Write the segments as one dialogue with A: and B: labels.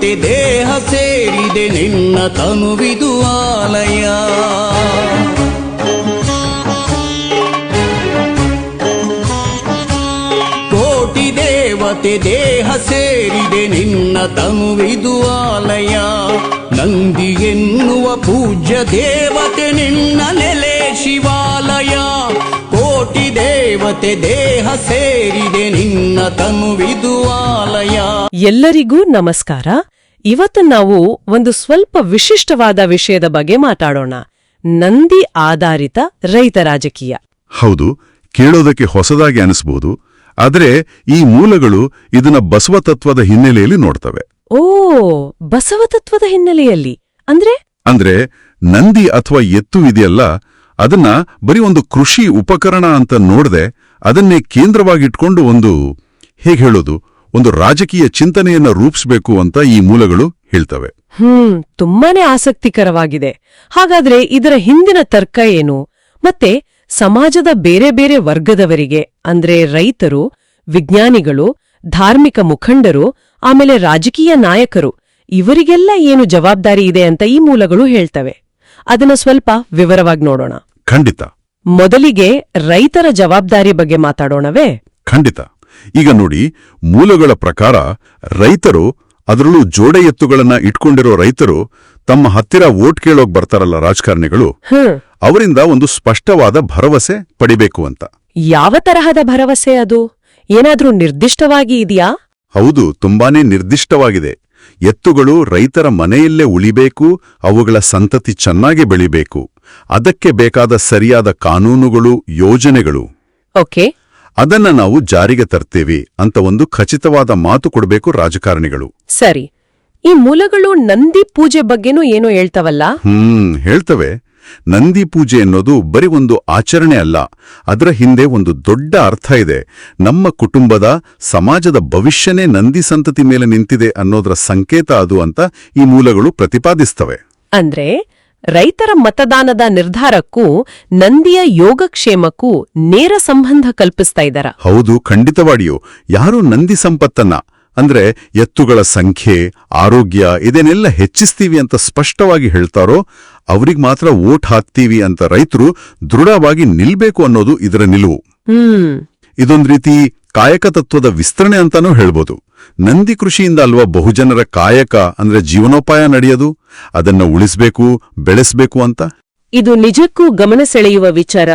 A: ದೇವತೆ ದೇಹ ಸೇರಿದೆ ನಿನ್ನ ತನುವಿದು ಆಲಯ. ಕೋಟಿ ದೇವತೆ ದೇಹ ಸೇರಿದೆ ನಿನ್ನ ತನುವಿದು ಆಲಯ. ನಂದಿ ಎನ್ನುವ ಪೂಜ್ಯ ದೇವತೆ ನಿನ್ನ ನೆಲೆ ಶಿವಾಲಯ. ದೇವತೆ ದೇಹ ಸೇರಿದೆ ನಿನ್ನ ತನುವಿದು ಆಲಯ.
B: ಎಲ್ಲರಿಗೂ ನಮಸ್ಕಾರ. ಇವತ್ತು ನಾವು ಒಂದು ಸ್ವಲ್ಪ ವಿಶಿಷ್ಟವಾದ ವಿಷಯದ ಬಗ್ಗೆ ಮಾತಾಡೋಣ. ನಂದಿ ಆಧಾರಿತ ರೈತ ರಾಜಕೀಯ.
C: ಹೌದು ಕೇಳೋದಕ್ಕೆ ಹೊಸದಾಗಿ ಅನಿಸಬಹುದು ಆದರೆ ಈ ಮೂಲಗಳು ಇದನ್ನ ಬಸವ ತತ್ವದ ಹಿನ್ನೆಲೆಯಲ್ಲಿ ನೋಡ್ತವೆ.
B: ಓ ಬಸವ ತತ್ವದ ಹಿನ್ನೆಲೆಯಲ್ಲಿ. ಅಂದ್ರೆ?
C: ಅಂದ್ರೆ ನಂದಿ ಅಥವಾ ಎತ್ತು ಇದೆಯಲ್ಲ ಅದನ್ನ ಬರೀ ಒಂದು ಕೃಷಿ ಉಪಕರಣ ಅಂತ ನೋಡದೆ ಅದನ್ನೇ ಕೇಂದ್ರವಾಗಿಟ್ಕೊಂಡು ಒಂದು, ಹೇಗೆ ಹೇಳೋದು, ಒಂದು ರಾಜಕೀಯ ಚಿಂತನೆಯನ್ನ ರೂಪಿಸಬೇಕು ಅಂತ ಈ ಮೂಲಗಳು ಹೇಳ್ತವೆ.
B: ಹ್ಮ್, ತುಂಬಾನೇ ಆಸಕ್ತಿಕರವಾಗಿದೆ. ಹಾಗಾದ್ರೆ ಇದರ ಹಿಂದಿನ ತರ್ಕ ಏನು? ಮತ್ತೆ ಸಮಾಜದ ಬೇರೆ ಬೇರೆ ವರ್ಗದವರಿಗೆ, ಅಂದ್ರೆ ರೈತರು, ವಿಜ್ಞಾನಿಗಳು, ಧಾರ್ಮಿಕ ಮುಖಂಡರು, ಆಮೇಲೆ ರಾಜಕೀಯ ನಾಯಕರು, ಇವರಿಗೆಲ್ಲ ಏನು ಜವಾಬ್ದಾರಿ ಇದೆ ಅಂತ ಈ ಮೂಲಗಳು ಹೇಳ್ತವೆ. ಅದನ್ನ ಸ್ವಲ್ಪ ವಿವರವಾಗಿ ನೋಡೋಣ.
C: ಖಂಡಿತ.
B: ಮೊದಲಿಗೆ ರೈತರ ಜವಾಬ್ದಾರಿ ಬಗ್ಗೆ ಮಾತಾಡೋಣವೇ?
C: ಖಂಡಿತ. ಈಗ ನೋಡಿ ಮೂಲಗಳ ಪ್ರಕಾರ ರೈತರು ಅದರಲ್ಲೂ ಜೋಡೆ ಎತ್ತುಗಳನ್ನ ಇಟ್ಕೊಂಡಿರೋ ರೈತರು ತಮ್ಮ ಹತ್ತಿರ ವೋಟ್ ಕೇಳೋಕ್ ಬರ್ತಾರಲ್ಲ ರಾಜಕಾರಣಿಗಳು ಅವರಿಂದ ಒಂದು ಸ್ಪಷ್ಟವಾದ ಭರವಸೆ ಪಡಿಬೇಕು ಅಂತ.
B: ಯಾವ ತರಹದ ಭರವಸೆ ಅದು? ಏನಾದ್ರೂ ನಿರ್ದಿಷ್ಟವಾಗಿ ಇದೆಯಾ?
C: ಹೌದು ತುಂಬಾನೇ ನಿರ್ದಿಷ್ಟವಾಗಿದೆ. ಎತ್ತುಗಳು ರೈತರ ಮನೆಯಲ್ಲೇ ಉಳಿಬೇಕು ಅವುಗಳ ಸಂತತಿ ಚೆನ್ನಾಗಿ ಬೆಳಿಬೇಕು. ಅದಕ್ಕೆ ಬೇಕಾದ ಸರಿಯಾದ ಕಾನೂನುಗಳು ಯೋಜನೆಗಳು.
B: ಓಕೆ.
C: ಅದನ್ನ ನಾವು ಜಾರಿಗೆ ತರ್ತೇವೆ ಅಂತ ಒಂದು ಖಚಿತವಾದ ಮಾತು ಕೊಡಬೇಕು ರಾಜಕಾರಣಿಗಳು.
B: ಸರಿ. ಈ ಮೂಲಗಳು ನಂದಿ ಪೂಜೆ ಬಗ್ಗೆನೂ ಏನೋ ಹೇಳ್ತವಲ್ಲ?
C: ಹ್ಮ್ ಹೇಳ್ತವೆ. ನಂದಿ ಪೂಜೆ ಅನ್ನೋದು ಬರೀ ಒಂದು ಆಚರಣೆ ಅಲ್ಲ. ಅದರ ಹಿಂದೆ ಒಂದು ದೊಡ್ಡ ಅರ್ಥ ಇದೆ. ನಮ್ಮ ಕುಟುಂಬದ ಸಮಾಜದ ಭವಿಷ್ಯನೇ ನಂದಿ ಸಂತತಿ ಮೇಲೆ ನಿಂತಿದೆ ಅನ್ನೋದರ ಸಂಕೇತ ಅದು ಅಂತ ಈ ಮೂಲಗಳು ಪ್ರತಿಪಾದಿಸ್ತವೆ.
B: ಅಂದ್ರೆ ರೈತರ ಮತದಾನದ ನಿರ್ಧಾರಕ್ಕೂ ನಂದಿಯ ಯೋಗಕ್ಷೇಮಕ್ಕೂ ನೇರ ಸಂಬಂಧ ಕಲ್ಪಿಸ್ತಾ ಇದ್ದಾರ
C: ಹೌದು ಖಂಡಿತವಾಗಿಯೂ. ಯಾರು ನಂದಿ ಸಂಪತ್ತನ್ನ ಅಂದ್ರೆ ಎತ್ತುಗಳ ಸಂಖ್ಯೆ ಆರೋಗ್ಯ ಇದನ್ನೆಲ್ಲ ಹೆಚ್ಚಿಸ್ತೀವಿ ಅಂತ ಸ್ಪಷ್ಟವಾಗಿ ಹೇಳ್ತಾರೋ ಅವ್ರಿಗೆ ಮಾತ್ರ ವೋಟ್ ಹಾಕ್ತೀವಿ ಅಂತ ರೈತರು ದೃಢವಾಗಿ ನಿಲ್ಬೇಕು ಅನ್ನೋದು ಇದರ ನಿಲುವು. ಇದೊಂದ್ ರೀತಿ ಕಾಯಕ ತತ್ವದ ವಿಸ್ತರಣೆ ಅಂತಾನೂ ಹೇಳ್ಬೋದು. ನಂದಿ ಕೃಷಿಯಿಂದ ಅಲ್ವಾ ಬಹುಜನರ ಕಾಯಕ ಅಂದ್ರೆ ಜೀವನೋಪಾಯ ನಡೆಯದು? ಅದನ್ನ ಉಳಿಸ್ಬೇಕು ಬೆಳೆಸಬೇಕು ಅಂತ?
B: ಇದು ನಿಜಕ್ಕೂ ಗಮನ ಸೆಳೆಯುವ ವಿಚಾರ.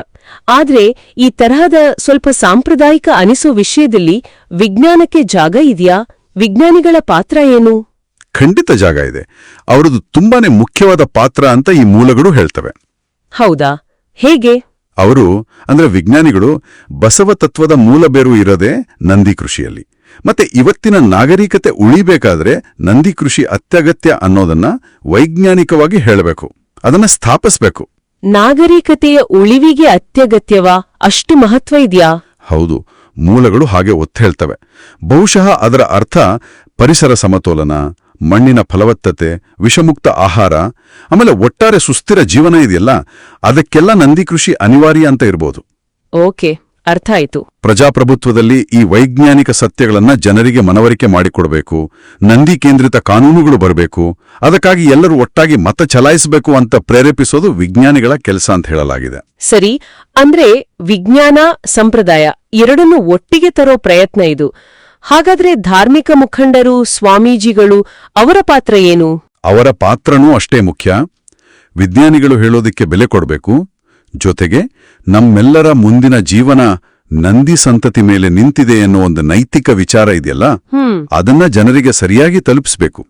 B: ಆದ್ರೆ ಈ ತರಹದ ಸ್ವಲ್ಪ ಸಾಂಪ್ರದಾಯಿಕ ಅನಿಸೋ ವಿಷಯದಲ್ಲಿ ವಿಜ್ಞಾನಕ್ಕೆ ಜಾಗ ಇದೆಯಾ? ವಿಜ್ಞಾನಿಗಳ ಪಾತ್ರ ಏನು?
C: ಖಂಡಿತ ಜಾಗ ಇದೆ. ಅವರದು ತುಂಬಾನೇ ಮುಖ್ಯವಾದ ಪಾತ್ರ ಅಂತ ಈ ಮೂಲಗಳು ಹೇಳ್ತವೆ.
B: ಹೌದಾ? ಹೇಗೆ?
C: ಅವರು ಅಂದ್ರೆ ವಿಜ್ಞಾನಿಗಳು ಬಸವ ತತ್ವದ ಮೂಲ ಬೇರು ಇರೋದೇ ನಂದಿ ಕೃಷಿಯಲ್ಲಿ. ಮತ್ತೆ ಇವತ್ತಿನ ನಾಗರಿಕತೆ ಉಳಿಬೇಕಾದ್ರೆ ನಂದಿ ಕೃಷಿ ಅತ್ಯಗತ್ಯ ಅನ್ನೋದನ್ನ ವೈಜ್ಞಾನಿಕವಾಗಿ ಹೇಳಬೇಕು. ಅದನ್ನ ಸ್ಥಾಪಿಸಬೇಕು.
B: ನಾಗರಿಕತೆಯ ಉಳಿವಿಗೆ ಅತ್ಯಗತ್ಯವಾ ಅಷ್ಟು ಮಹತ್ವ ಇದೆಯಾ?
C: ಹೌದು ಮೂಲಗಳು ಹಾಗೆ ಒತ್ತೇಳ್ತವೆ ಬಹುಶಃ ಅದರ ಅರ್ಥ ಪರಿಸರ ಸಮತೋಲನ ಮಣ್ಣಿನ ಫಲವತ್ತತೆ ವಿಷಮುಕ್ತ ಆಹಾರ ಆಮೇಲೆ ಒಟ್ಟಾರೆ ಸುಸ್ಥಿರ ಜೀವನ ಇದೆಯಲ್ಲ ಅದಕ್ಕೆಲ್ಲ ನಂದಿ ಕೃಷಿ ಅನಿವಾರ್ಯ ಅಂತ ಇರ್ಬೋದು.
B: ಓಕೆ. ಅರ್ಥ ಆಯಿತು.
C: ಪ್ರಜಾಪ್ರಭುತ್ವದಲ್ಲಿ ಈ ವೈಜ್ಞಾನಿಕ ಸತ್ಯಗಳನ್ನ ಜನರಿಗೆ ಮನವರಿಕೆ ಮಾಡಿಕೊಡಬೇಕು ನಂದಿ ಕೇಂದ್ರಿತ ಕಾನೂನುಗಳು ಬರಬೇಕು ಅದಕ್ಕಾಗಿ ಎಲ್ಲರೂ ಒಟ್ಟಾಗಿ ಮತ ಚಲಾಯಿಸಬೇಕು ಅಂತ ಪ್ರೇರೇಪಿಸೋದು ವಿಜ್ಞಾನಿಗಳ ಕೆಲಸ ಅಂತ ಹೇಳಲಾಗಿದೆ.
B: ಸರಿ ಅಂದ್ರೆ ವಿಜ್ಞಾನ ಸಂಪ್ರದಾಯ ಎರಡನ್ನೂ ಒಟ್ಟಿಗೆ ತರೋ ಪ್ರಯತ್ನ ಇದು. ಹಾಗಾದ್ರೆ ಧಾರ್ಮಿಕ ಮುಖಂಡರು ಸ್ವಾಮೀಜಿಗಳು ಅವರ ಪಾತ್ರ ಏನು?
C: ಅವರ ಪಾತ್ರನೂ ಅಷ್ಟೇ ಮುಖ್ಯ. ವಿಜ್ಞಾನಿಗಳು ಹೇಳೋದಿಕ್ಕೆ ಬೆಲೆ ಕೊಡಬೇಕು ಜೊತೆಗೆ ನಮ್ಮೆಲ್ಲರ ಮುಂದಿನ ಜೀವನ ನಂದಿ ಸಂತತಿ ಮೇಲೆ ನಿಂತಿದೆ ಅನ್ನೋ ಒಂದು ನೈತಿಕ ವಿಚಾರ ಇದೆಯಲ್ಲ? ಅದನ್ನ ಜನರಿಗೆ ಸರಿಯಾಗಿ ತಲುಪಿಸಬೇಕು.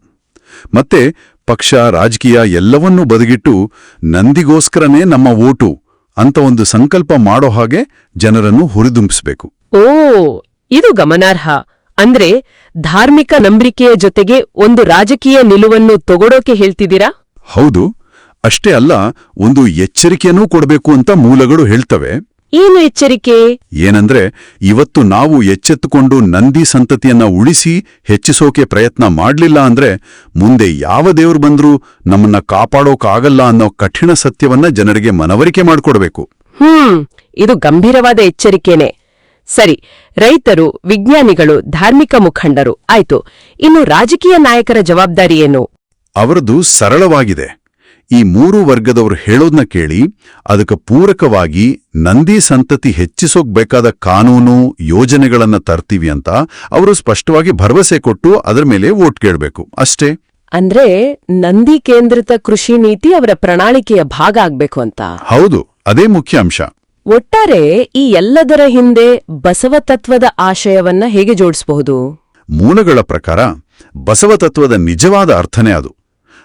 C: ಮತ್ತೆ ಪಕ್ಷ ರಾಜಕೀಯ ಎಲ್ಲವನ್ನೂ ಬದಿಗಿಟ್ಟು ನಂದಿಗೋಸ್ಕರನೇ ನಮ್ಮ ಓಟು ಅಂತ ಒಂದು ಸಂಕಲ್ಪ ಮಾಡೋ ಹಾಗೆ ಜನರನ್ನು ಹುರಿದುಂಬಿಸಬೇಕು.
B: ಓ ಇದು ಗಮನಾರ್ಹ. ಅಂದ್ರೆ ಧಾರ್ಮಿಕ ನಂಬಿಕೆಯ ಜೊತೆಗೆ ಒಂದು ರಾಜಕೀಯ ನಿಲುವನ್ನು ತಗೊಡೋಕೆ ಹೇಳ್ತಿದ್ದೀರಾ?
C: ಹೌದು. ಅಷ್ಟೇ ಅಲ್ಲ ಒಂದು ಎಚ್ಚರಿಕೆಯನ್ನೂ ಕೊಡಬೇಕು ಅಂತ ಮೂಲಗಳು ಹೇಳ್ತವೆ.
B: ಏನು ಎಚ್ಚರಿಕೆ?
C: ಏನಂದ್ರೆ ಇವತ್ತು ನಾವು ಎಚ್ಚೆತ್ತುಕೊಂಡು ನಂದಿ ಸಂತತಿಯನ್ನ ಉಳಿಸಿ ಹೆಚ್ಚಿಸೋಕೆ ಪ್ರಯತ್ನ ಮಾಡ್ಲಿಲ್ಲ ಅಂದ್ರೆ ಮುಂದೆ ಯಾವ ದೇವ್ರು ಬಂದ್ರೂ ನಮ್ಮನ್ನ ಕಾಪಾಡೋಕಾಗಲ್ಲ ಅನ್ನೋ ಕಠಿಣ ಸತ್ಯವನ್ನ ಜನರಿಗೆ ಮನವರಿಕೆ ಮಾಡಿಕೊಡ್ಬೇಕು.
B: ಹ್ಮ್ ಇದು ಗಂಭೀರವಾದ ಎಚ್ಚರಿಕೆನೆ. ಸರಿ ರೈತರು ವಿಜ್ಞಾನಿಗಳು ಧಾರ್ಮಿಕ ಮುಖಂಡರು ಆಯ್ತು. ಇನ್ನು ರಾಜಕೀಯ ನಾಯಕರ ಜವಾಬ್ದಾರಿ ಏನು?
C: ಅವರದು ಸರಳವಾಗಿದೆ. ಈ ಮೂರು ವರ್ಗದವರು ಹೇಳೋದ್ನ ಕೇಳಿ ಅದಕ್ಕೆ ಪೂರಕವಾಗಿ ನಂದಿ ಸಂತತಿ ಹೆಚ್ಚಿಸೋಕ್ ಬೇಕಾದ ಕಾನೂನು ಯೋಜನೆಗಳನ್ನ ತರ್ತೀವಿ ಅಂತ ಅವರು ಸ್ಪಷ್ಟವಾಗಿ ಭರವಸೆ ಕೊಟ್ಟು ಅದರ ಮೇಲೆ ವೋಟ್ ಕೇಳಬೇಕು. ಅಷ್ಟೇ.
B: ಅಂದ್ರೆ ನಂದಿ ಕೇಂದ್ರಿತ ಕೃಷಿ ನೀತಿ ಅವರ ಪ್ರಣಾಳಿಕೆಯ ಭಾಗ ಆಗ್ಬೇಕು ಅಂತ.
C: ಹೌದು ಅದೇ ಮುಖ್ಯ ಅಂಶ.
B: ಒಟ್ಟಾರೆ ಈ ಎಲ್ಲದರ ಹಿಂದೆ ಬಸವ ತತ್ವದ ಆಶಯವನ್ನ ಹೇಗೆ ಜೋಡಿಸಬಹುದು?
C: ಮೂಲಗಳ ಪ್ರಕಾರ ಬಸವ ತತ್ವದ ನಿಜವಾದ ಅರ್ಥನೇ ಅದು.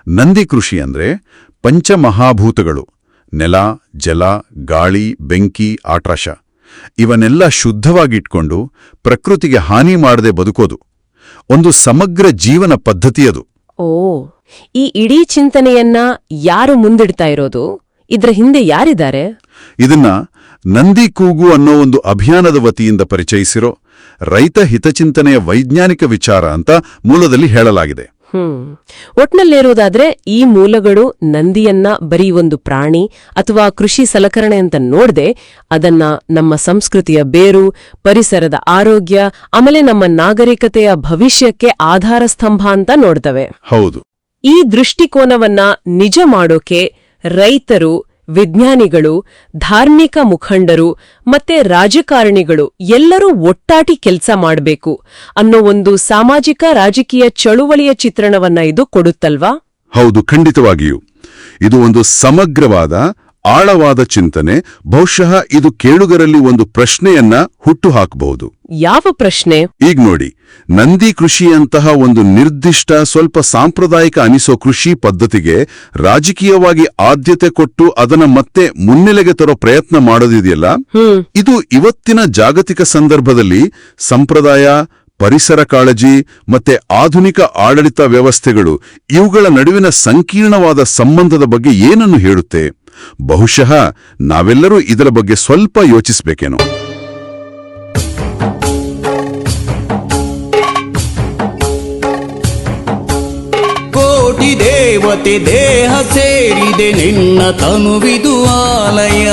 C: ನಂದಿ ಕೃಷಿ ಅಂದ್ರೆ ಪಂಚಮಹಾಭೂತಗಳು ನೆಲ ಜಲ ಗಾಳಿ ಬೆಂಕಿ ಆಕಾಶ ಇವನ್ನೆಲ್ಲ ಶುದ್ಧವಾಗಿಟ್ಕೊಂಡು ಪ್ರಕೃತಿಗೆ ಹಾನಿ ಮಾಡದೆ ಬದುಕೋದು ಒಂದು ಸಮಗ್ರ ಜೀವನ ಪದ್ಧತಿಯದು.
B: ಓ ಈ ಇಡೀ ಚಿಂತನೆಯನ್ನ ಯಾರು ಮುಂದಿಡ್ತಾ ಇರೋದು? ಇದ್ರ ಹಿಂದೆ ಯಾರಿದ್ದಾರೆ?
C: ಇದನ್ನ ನಂದಿ ಕೂಗು ಅನ್ನೋ ಒಂದು ಅಭಿಯಾನದ ವತಿಯಿಂದ ಪರಿಚಯಿಸಿರೋ ರೈತ ಹಿತಚಿಂತನೆಯ ವೈಜ್ಞಾನಿಕ ವಿಚಾರ ಅಂತ ಮೂಲದಲ್ಲಿ ಹೇಳಲಾಗಿದೆ.
B: ಹ್ಮ್. ಒಟ್ನಲ್ಲೇರೋದಾದ್ರೆ ಈ ಮೂಲಗಳು ನಂದಿಯನ್ನ ಬರೀ ಒಂದು ಪ್ರಾಣಿ ಅಥವಾ ಕೃಷಿ ಸಲಕರಣೆ ಅಂತ ನೋಡದೆ ಅದನ್ನ ನಮ್ಮ ಸಂಸ್ಕೃತಿಯ ಬೇರು ಪರಿಸರದ ಆರೋಗ್ಯ ಆಮೇಲೆ ನಮ್ಮ ನಾಗರಿಕತೆಯ ಭವಿಷ್ಯಕ್ಕೆ ಆಧಾರ ಸ್ತಂಭ ಅಂತ ನೋಡ್ತವೆ.
C: ಹೌದು.
B: ಈ ದೃಷ್ಟಿಕೋನವನ್ನ ನಿಜ ಮಾಡೋಕೆ ರೈತರು ವಿಜ್ಞಾನಿಗಳು, ಧಾರ್ಮಿಕ ಮುಖಂಡರು ಮತ್ತೆ ರಾಜಕಾರಣಿಗಳು ಎಲ್ಲರೂ ಒಟ್ಟಾಟಿ ಕೆಲಸ ಮಾಡಬೇಕು ಅನ್ನೋ ಒಂದು ಸಾಮಾಜಿಕ ರಾಜಕೀಯ ಚಳುವಳಿಯ ಚಿತ್ರಣವನ್ನ ಇದು ಕೊಡುತ್ತಲ್ವಾ?
C: ಹೌದು, ಖಂಡಿತವಾಗಿಯೂ. ಇದು ಒಂದು ಸಮಗ್ರವಾದ ಆಳವಾದ ಚಿಂತನೆ ಬಹುಶಃ ಇದು ಕೇಳುಗರಲ್ಲಿ ಒಂದು ಪ್ರಶ್ನೆಯನ್ನ ಹುಟ್ಟು ಹಾಕಬಹುದು
B: ಯಾವ ಪ್ರಶ್ನೆ?
C: ಈಗ ನೋಡಿ ನಂದಿ ಕೃಷಿಯಂತಹ ಒಂದು ನಿರ್ದಿಷ್ಟ ಸ್ವಲ್ಪ ಸಾಂಪ್ರದಾಯಿಕ ಅನಿಸೋ ಕೃಷಿ ಪದ್ಧತಿಗೆ ರಾಜಕೀಯವಾಗಿ ಆದ್ಯತೆ ಕೊಟ್ಟು ಅದನ್ನ ಮತ್ತೆ ಮುನ್ನೆಲೆಗೆ ತರೋ ಪ್ರಯತ್ನ ಮಾಡೋದಿದೆಯಲ್ಲ? ಇದು ಇವತ್ತಿನ ಜಾಗತಿಕ ಸಂದರ್ಭದಲ್ಲಿ ಸಂಪ್ರದಾಯ ಪರಿಸರ ಕಾಳಜಿ ಮತ್ತೆ ಆಧುನಿಕ ಆಡಳಿತ ವ್ಯವಸ್ಥೆಗಳು ಇವುಗಳ ನಡುವಿನ ಸಂಕೀರ್ಣವಾದ ಸಂಬಂಧದ ಬಗ್ಗೆ ಏನನ್ನು ಹೇಳುತ್ತೆ? ಬಹುಶಃ ನಾವೆಲ್ಲರೂ ಇದರ ಬಗ್ಗೆ ಸ್ವಲ್ಪ ಯೋಚಿಸಬೇಕೇನೋ.
A: ಕೋಟಿ ದೇವತೆ ದೇಹ ಸೇರಿದೆ ನಿನ್ನ ತನುವಿದು ಆಲಯ.